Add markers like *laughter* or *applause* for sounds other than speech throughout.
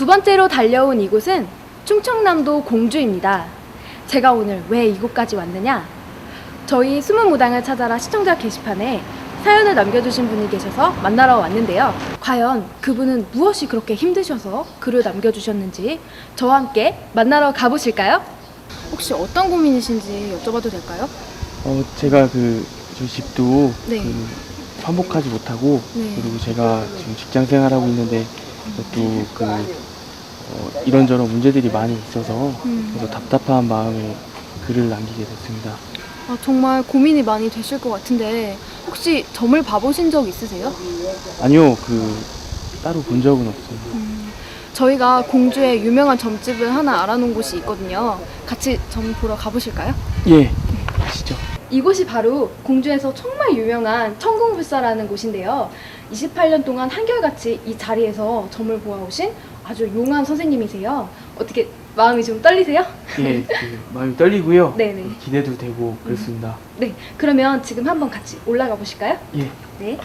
두 번째로 달려온 이곳은 충청남도 공주입니다. 제가 오늘 왜 이곳까지 왔느냐? 저희 숨은 무당을 찾아라 시청자 게시판에 사연을 남겨주신 분이 계셔서 만나러 왔는데요. 과연 그분은 무엇이 그렇게 힘드셔서 글을 남겨주셨는지 저와 함께 만나러 가보실까요? 혹시 어떤 고민이신지 여쭤봐도 될까요? 어, 제가 그, 저희 집도 네. 그 환복하지 못하고, 네. 그리고 제가 지금 직장 생활하고 있는데, 또 그, 어, 이런저런 문제들이 많이 있어서, 음. 그래서 답답한 마음에 글을 남기게 됐습니다. 아, 정말 고민이 많이 되실 것 같은데 혹시 점을 봐보신 적 있으세요? 아니요, 그, 따로 본 적은 없습니다. 음, 저희가 공주에 유명한 점집을 하나 알아놓은 곳이 있거든요. 같이 점 보러 가보실까요? 예, 아시죠? 이곳이 바로 공주에서 정말 유명한 천궁불사라는 곳인데요. 28년 동안 한결같이 이 자리에서 점을 보아오신 아주 용한 선생님이세요. 어떻게 마음이 좀 떨리세요? 예, 그 마음이 떨리고요. *laughs* 네네. 기대도 되고 그렇습니다. 네, 그러면 지금 한번 같이 올라가 보실까요? 예. 네.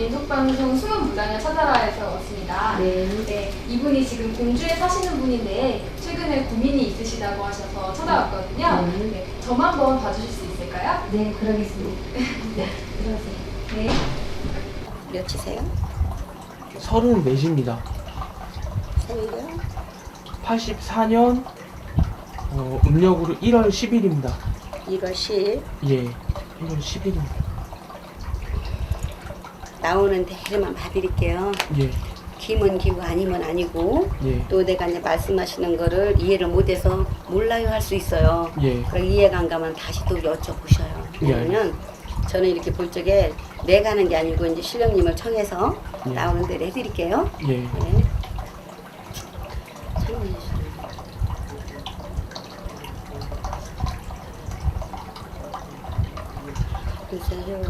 민속방송 숨은 무당을 찾아라에서 왔습니다. 네. 이분이 지금 공주에 사시는 분인데 최근에 고민이 있으시다고 하셔서 찾아왔거든요. 네. 네. 점 한번 봐주실 수 있을까요? 네, 그러겠습니다. 네, 들어오세요. 네. 몇이세요? 서른 넷입니다. 생일이요? 84년, 어, 음력으로 1월 10일입니다. 1월 10일 예, 1월 10일입니다. 나오는 대로만 봐드릴게요. 예, 기면 기고 아니면 아니고 예, 또 내가 이제 말씀하시는 거를 이해를 못해서 몰라요 할 수 있어요. 예. 그럼 이해가 안 가면 다시 또 여쭤보셔요. 예. 그러면 저는 이렇게 볼 적에 내가 하는 게 아니고 이제 신령님을 청해서 예. 나오는 대로 해드릴게요. 예. 네. 참여해 주세요.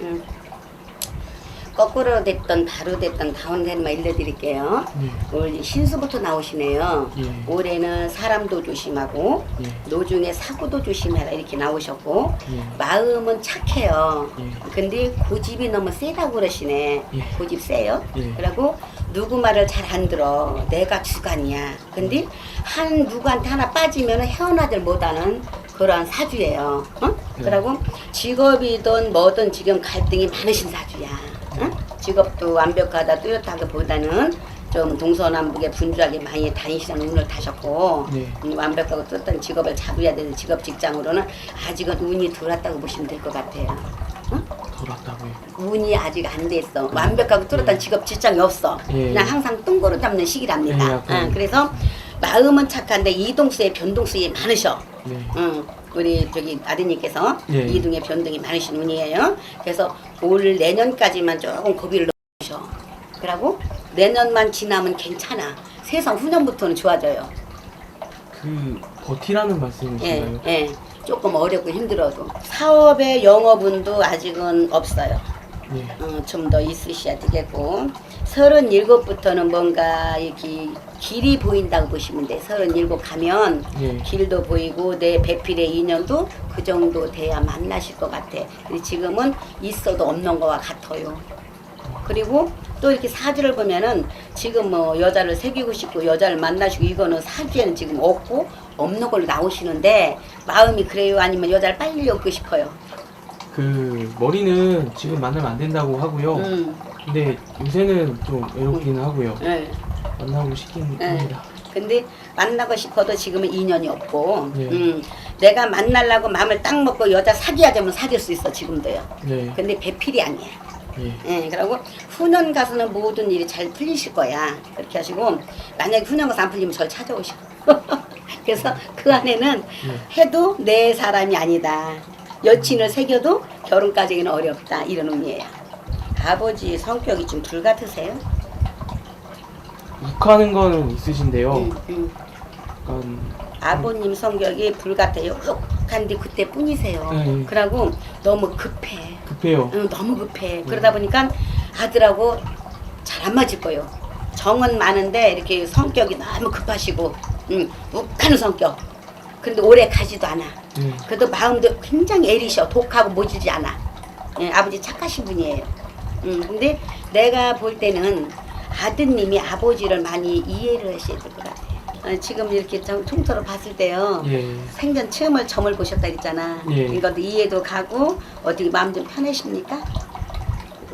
응. 거꾸로 됐던 바로 됐던 다운되는만 일러드릴게요. 예. 올 신수부터 나오시네요. 예. 올해는 사람도 조심하고 예. 노중에 사고도 조심해라 이렇게 나오셨고 예. 마음은 착해요. 예. 근데 고집이 너무 세다고 그러시네. 예. 고집 세요. 예. 그리고 누구 말을 잘 안 들어. 내가 주관이야. 근데 한 누구한테 하나 빠지면 헤어나질 못하는 그러한 사주예요. 어? 네. 그리고 직업이든 뭐든 지금 갈등이 많으신 사주야. 어? 직업도 완벽하다 뚜렷하기보다는 좀 동서남북에 분주하게 많이 다니시는 운을 타셨고 네. 음, 완벽하고 뚜렷한 직업을 잡아야 되는 직업 직장으로는 아직은 운이 들어왔다고 보시면 될 것 같아요. 돌았다고요. 운이 아직 안 됐어. 완벽하고 뚜렷한 직업 직장이 없어. 예. 그냥 항상 똥고루 잡는 시기랍니다. 예, 약간. 응, 그래서 마음은 착한데 이동수에 변동수에 많으셔. 네. 응, 우리 저기 아드님께서 예. 이동에 변동이 많으신 운이에요. 그래서 올 내년까지만 조금 고비를 넣으셔. 그러고 내년만 지나면 괜찮아. 세상 후년부터는 좋아져요. 그 버티라는 예, 말씀이신가요? 예. 조금 어렵고 힘들어도 사업의 영업운도 아직은 없어요. 예. 어, 좀 더 있으셔야 되겠고 서른일곱부터는 뭔가 이렇게 길이 보인다고 보시면 돼. 서른일곱 가면 예. 길도 보이고 내 배필의 인연도 그 정도 돼야 만나실 것 같아. 근데 지금은 있어도 없는 거와 같아요. 그리고 또 이렇게 사주를 보면은 지금 뭐 여자를 새기고 싶고 여자를 만나시고 이거는 사주에는 지금 없고 없는 걸로 나오시는데 마음이 그래요? 아니면 여자를 빨리 얻고 싶어요? 그 머리는 지금 만나면 안 된다고 하고요. 음, 근데 요새는 좀 외롭기는 하고요. 네. 만나고 싶긴 네. 합니다. 근데 만나고 싶어도 지금은 인연이 없고 네. 음, 내가 만나려고 마음을 딱 먹고 여자 사귀하자면 사귈 수 있어 지금도요 네. 근데 배필이 아니야 예. 예, 그리고 후년 가서는 모든 일이 잘 풀리실 거야 그렇게 하시고 만약에 후년 가서 안 풀리면 저를 찾아오시고 *laughs* 그래서 그 안에는 네. 해도 내 사람이 아니다 여친을 새겨도 결혼까지는 어렵다 이런 의미예요. 아버지 성격이 좀 불 같으세요? 욱하는 거는 있으신데요. 응, 응. 약간 아버님 성격이 불 같아요. 욱한데 그때뿐이세요. 네. 그러고 너무 급해. 급해요. 응, 너무 급해. 그러다 보니까 아들하고 잘 안 맞을 거예요. 정은 많은데 이렇게 성격이 너무 급하시고, 응, 욱하는 성격. 근데 오래 가지도 않아. 네. 그래도 마음도 굉장히 애리셔. 독하고 모지지 않아. 예, 아버지 착하신 분이에요. 음, 근데 내가 볼 때는 아드님이 아버지를 많이 이해를 하셔야 될 것 같아요. 어, 지금 이렇게 좀 통틀어 봤을 때요. 예. 생전 처음을 점을 보셨다 했잖아. 예. 이것도 이해도 가고 어떻게 마음 좀 편하십니까?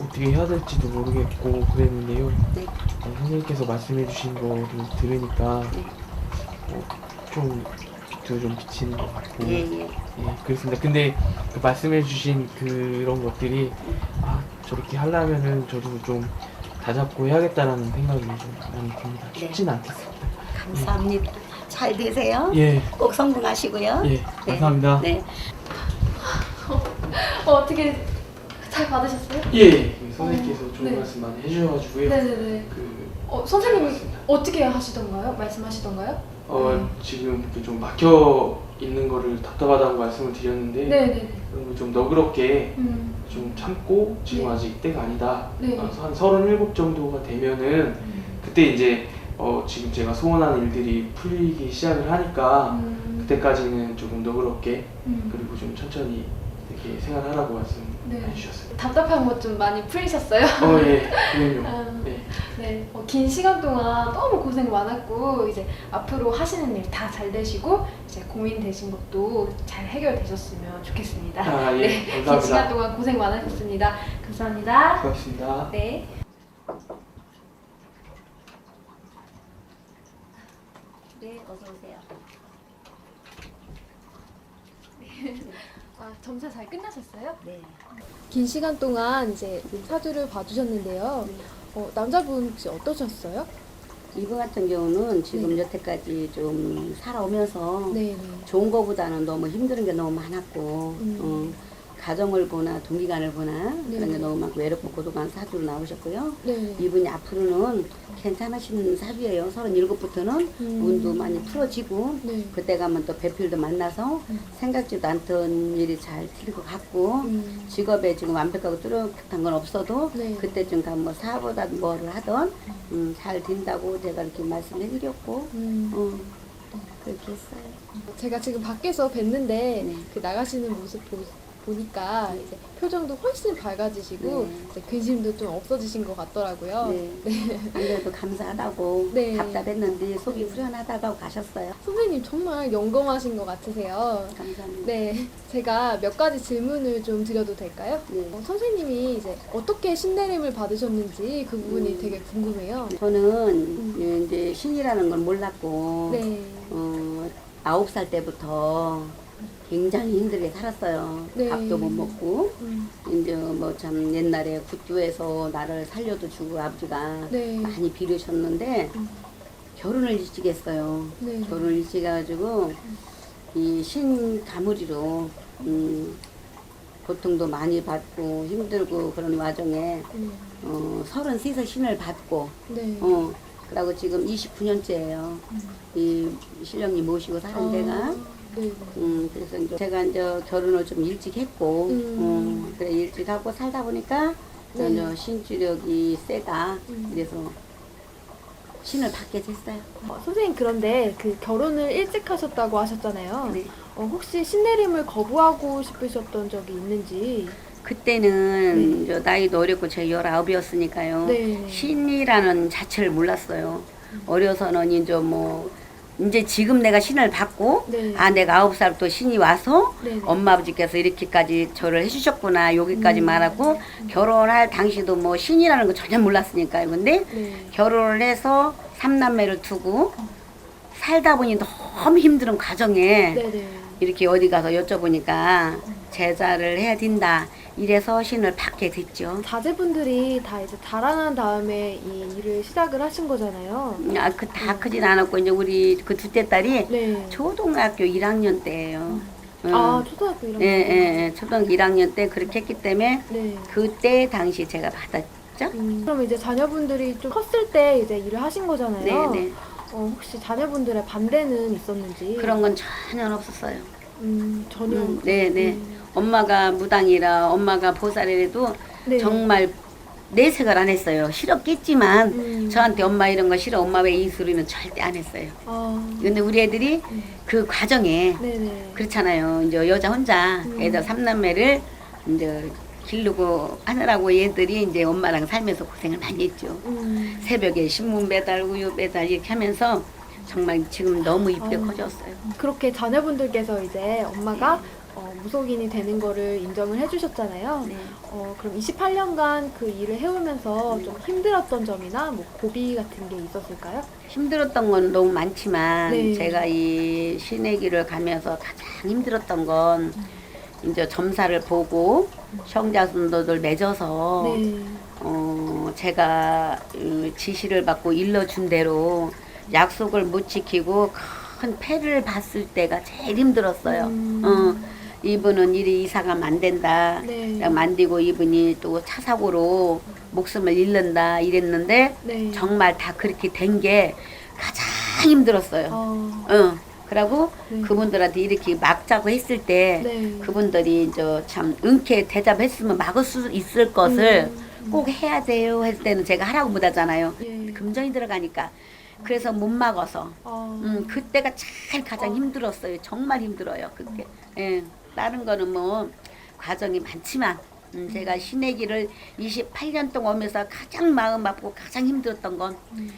어떻게 해야 될지도 모르겠고 그랬는데요. 네. 어, 선생님께서 말씀해 주신 거를 들으니까 네. 어, 좀 빛도 좀 비치는 것 같고 예, 예. 예, 그렇습니다. 근데 그 말씀해 주신 그런 것들이 아, 저렇게 하려면은 저도 좀 다잡고 해야겠다라는 생각이 좀 많이 듭니다. 네. 쉽지는 않겠습니다. 감사합니다. 잘 되세요. 예, 꼭 성공하시고요. 예, 감사합니다. 네. 어, 어떻게 잘 받으셨어요? 예, 그 선생님께서 좋은 네. 말씀 많이 해주셔가지고요. 네네네. 그 어, 맞습니다. 어떻게 하시던가요? 말씀하시던가요? 어, 음. 지금 이렇게 좀 막혀 있는 거를 답답하다고 말씀을 드렸는데 네네네. 그런 거좀 너그럽게 음. 좀 참고 지금 네. 아직 때가 아니다. 네. 어, 한37 정도가 되면은 그때 이제 어, 지금 제가 소원하는 일들이 풀리기 시작을 하니까 음. 그때까지는 조금 너그럽게 음. 그리고 좀 천천히 이렇게 생활하라고 말씀해 네. 주셨어요. 답답한 것 좀 많이 풀리셨어요? 어, 예, *laughs* 그럼요. 아, 네. 네, 어, 긴 시간 동안 너무 고생 많았고 이제 앞으로 하시는 일 다 잘 되시고 이제 고민 되신 것도 잘 해결되셨으면 좋겠습니다. 아, 예, 네, 긴 시간 감사합니다. 동안 고생 많으셨습니다. 감사합니다. 고맙습니다. 네. 네, 어서 오세요. 아, 점사 잘 끝나셨어요? 네. 긴 시간 동안 이제 사주를 봐주셨는데요. 어, 남자분 혹시 어떠셨어요? 이분 같은 경우는 지금 네. 여태까지 좀 살아오면서 네, 네. 좋은 거보다는 너무 힘든 게 너무 많았고 음. 어, 가정을 보나 동기간을 보나 네. 그런 게 너무 많고 외롭고 고독한 사주로 나오셨고요. 네. 이분이 앞으로는 괜찮으신 사주예요. 37부터는 음. 운도 많이 풀어지고 네. 그때 가면 또 배필도 만나서 음. 생각지도 않던 일이 잘될것 같고 음. 직업에 지금 완벽하고 뚜렷한 건 없어도 네. 그때쯤 가면 뭐 사보다 뭐를 하던 음, 잘 된다고 제가 이렇게 말씀해 드렸고 음. 어, 그렇게 했어요. 제가 지금 밖에서 뵀는데 네. 그 나가시는 모습 보, 보니까 이제 표정도 훨씬 밝아지시고 네. 이제 근심도 좀 없어지신 것 같더라고요. 네. 그래도 감사하다고 *laughs* 네. 답답했는데 속이 후련하다고 가셨어요. 선생님 정말 영검하신 것 같으세요. 감사합니다. 네, 제가 몇 가지 질문을 좀 드려도 될까요? 네. 어, 선생님이 이제 어떻게 신내림을 받으셨는지 그 부분이 음. 되게 궁금해요. 저는 이제 신이라는 걸 몰랐고 네, 어, 아홉 살 때부터 굉장히 힘들게 살았어요. 네. 밥도 못 먹고 음, 이제 뭐 참 옛날에 굿도에서 나를 살려도 주고 아버지가 네, 많이 빌으셨는데 음. 결혼을 일찍 했어요. 네, 결혼을 일찍 해가지고 이 신가무리로 음, 고통도 많이 받고 힘들고 그런 와중에 음, 어, 33세 신을 받고 네, 어, 그러고 지금 29년째예요. 음. 이 신령님 모시고 사는 아, 데가 네, 음, 그래서 이제 제가 이제 결혼을 좀 일찍 했고, 음. 음, 그래 일찍 하고 살다 보니까 네. 전혀 신주력이 세다. 음. 그래서 신을 받게 됐어요. 어, 선생님 그런데 그 결혼을 일찍 하셨다고 하셨잖아요. 네. 어, 혹시 신내림을 거부하고 싶으셨던 적이 있는지? 그때는 저 나이도 어렸고 제가 19이었으니까요. 네. 신이라는 자체를 몰랐어요. 어려서는 이제 뭐 이제 지금 내가 신을 받고 네. 아 내가 아홉 살 또 신이 와서 네. 엄마 아버지께서 이렇게까지 저를 해주셨구나 여기까지 음. 말하고 결혼할 당시도 뭐 신이라는 거 전혀 몰랐으니까요. 근데 네. 결혼을 해서 삼남매를 두고 살다 보니 너무 힘든 과정에 네네. 이렇게 어디 가서 여쭤보니까 제자를 해야 된다 이래서 신을 받게 됐죠. 자제분들이 다 이제 달아난 다음에 이 일을 시작을 하신 거잖아요. 아, 그 다 크진 않았고 이제 우리 그 둘째 딸이 네. 초등학교 1학년 때예요. 응. 아 초등학교 이런 예, 예, 예. 초등학교 1학년 때 그렇게 했기 때문에 네. 그때 당시 제가 받았죠. 음, 그럼 이제 자녀분들이 좀 컸을 때 이제 일을 하신 거잖아요. 네, 네. 어, 혹시 자녀분들의 반대는 있었는지? 그런 건 전혀 없었어요. 음, 전혀. 음, 네, 네. 음, 엄마가 무당이라 엄마가 보살이라도 네. 정말 내색을 안 했어요. 싫었겠지만 음. 저한테 엄마 이런 거 싫어. 엄마 왜 이 소리는 절대 안 했어요. 아, 근데 우리 애들이 음. 그 과정에 네네. 그렇잖아요. 이제 여자 혼자 음. 애들 삼남매를 이제 기르고 하느라고 얘들이 이제 엄마랑 살면서 고생을 많이 했죠. 음. 새벽에 신문 배달, 우유 배달 이렇게 하면서 정말 지금 너무 이쁘게 어. 커졌어요. 그렇게 자녀분들께서 이제 엄마가 어, 무속인이 되는 거를 인정을 해주셨잖아요. 네. 어, 그럼 28년간 그 일을 해오면서 좀 힘들었던 점이나 뭐 고비 같은 게 있었을까요? 힘들었던 건 너무 많지만 네. 제가 이 신의 길을 가면서 가장 힘들었던 건 이제 점사를 보고 형제순도들 맺어서 네. 어, 제가 음, 지시를 받고 일러준 대로 약속을 못 지키고 큰 패를 봤을 때가 제일 힘들었어요. 음. 어, 이분은 일이 이사가면 안 된다. 네. 만들고 이분이 또 차 사고로 목숨을 잃는다 이랬는데 네. 정말 다 그렇게 된 게 가장 힘들었어요. 어, 응. 그러고 네. 그분들한테 이렇게 막자고 했을 때 네. 그분들이 이제 참 은쾌 대답했으면 막을 수 있을 것을 음. 꼭 해야 돼요 했을 때는 제가 하라고 못 하잖아요. 예. 금전이 들어가니까 그래서 못 막아서 어, 음, 그때가 제일 가장 어. 힘들었어요. 정말 힘들어요. 그때. 예. 다른 거는 뭐 과정이 많지만 음, 제가 신의 길을 28년 동안 오면서 가장 마음 아프고 가장 힘들었던 건 음.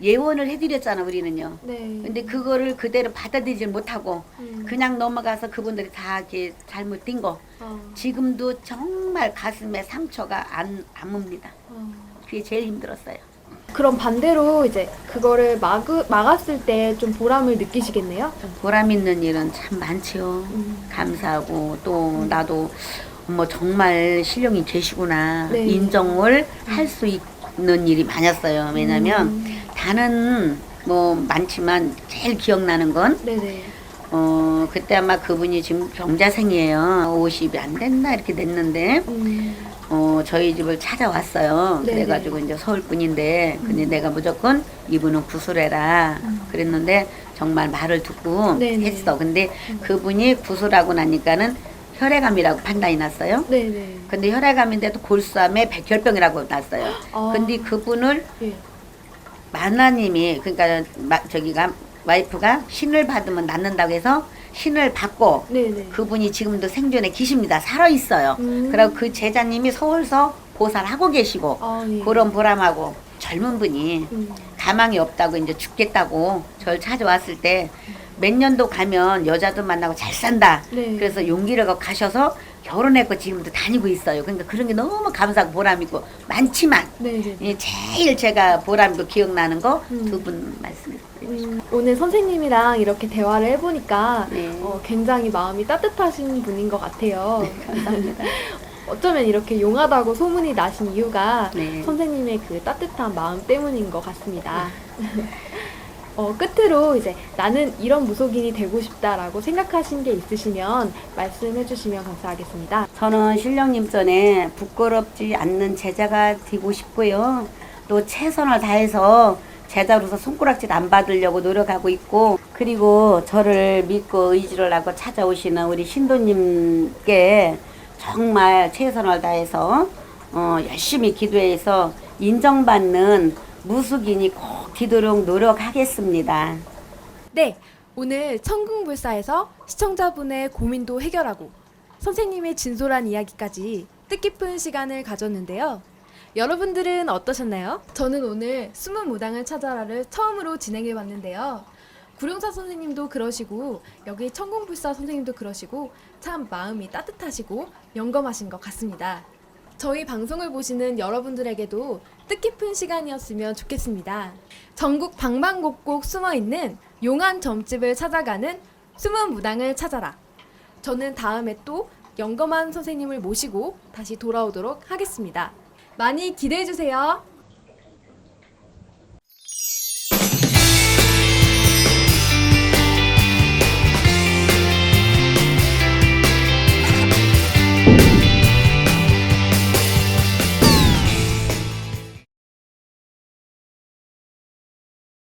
예원을 해드렸잖아 우리는요. 네. 근데 그거를 그대로 받아들이질 못하고 음. 그냥 넘어가서 그분들이 다 이렇게 잘못된 거 어, 지금도 정말 가슴에 상처가 안, 안 뭅니다. 어. 그게 제일 힘들었어요. 그럼 반대로 이제 그거를 막, 막았을 때 좀 보람을 느끼시겠네요? 보람 있는 일은 참 많지요. 음. 감사하고 또 나도 뭐 정말 실력이 되시구나 네. 인정을 할 수 있는 일이 많았어요. 왜냐면 음. 다는 뭐 많지만 제일 기억나는 건 네네. 어, 그때 아마 그분이 지금 병자생이에요. 50이 안 됐나 이렇게 됐는데 음. 어, 저희 집을 찾아왔어요. 네네. 그래가지고 이제 서울 분인데 근데 음. 내가 무조건 이분은 구술해라 음. 그랬는데 정말 말을 듣고 네네. 했어. 근데 음. 그분이 구술하고 나니까는 혈액암이라고 판단이 났어요. 네네. 근데 혈액암인데도 골수암에 백혈병이라고 났어요. 아. 근데 그분을 예. 만화님이 그러니까 마, 저기가 와이프가 신을 받으면 낫는다고 해서 신을 받고 네네. 그분이 지금도 생존에 계십니다. 살아 있어요. 음. 그리고 그 제자님이 서울서 보살 하고 계시고 아, 예. 그런 보람하고 젊은 분이 음. 가망이 없다고 이제 죽겠다고 절 찾아왔을 때 몇 년도 가면 여자도 만나고 잘 산다. 네. 그래서 용기를 갖고 가셔서 결혼했고 지금도 다니고 있어요. 그러니까 그런 게 너무 감사하고 보람이고 많지만 네네. 이 제일 제가 보람이고 기억나는 거 음. 두분 말씀드리고 음, 오늘 선생님이랑 이렇게 대화를 해보니까 네. 어, 굉장히 마음이 따뜻하신 분인 것 같아요. 감사합니다. *laughs* 어쩌면 이렇게 용하다고 소문이 나신 이유가 네. 선생님의 그 따뜻한 마음 때문인 것 같습니다. *laughs* 어, 끝으로 이제 나는 이런 무속인이 되고 싶다라고 생각하신 게 있으시면 말씀해 주시면 감사하겠습니다. 저는 신령님 전에 부끄럽지 않는 제자가 되고 싶고요. 또 최선을 다해서 제자로서 손가락질 안 받으려고 노력하고 있고 그리고 저를 믿고 의지를 하고 찾아오시는 우리 신도님께 정말 최선을 다해서 어, 열심히 기도해서 인정받는 무속인이 꼭 되도록 노력하겠습니다. 네, 오늘 천궁불사에서 시청자분의 고민도 해결하고 선생님의 진솔한 이야기까지 뜻깊은 시간을 가졌는데요. 여러분들은 어떠셨나요? 저는 오늘 숨은 무당을 찾아라를 처음으로 진행해 봤는데요. 구룡사 선생님도 그러시고 여기 천궁불사 선생님도 그러시고 참 마음이 따뜻하시고 영검하신 것 같습니다. 저희 방송을 보시는 여러분들에게도 뜻깊은 시간이었으면 좋겠습니다. 전국 방방곡곡 숨어 있는 용한 점집을 찾아가는 숨은 무당을 찾아라. 저는 다음에 또 영검한 선생님을 모시고 다시 돌아오도록 하겠습니다. 많이 기대해 주세요.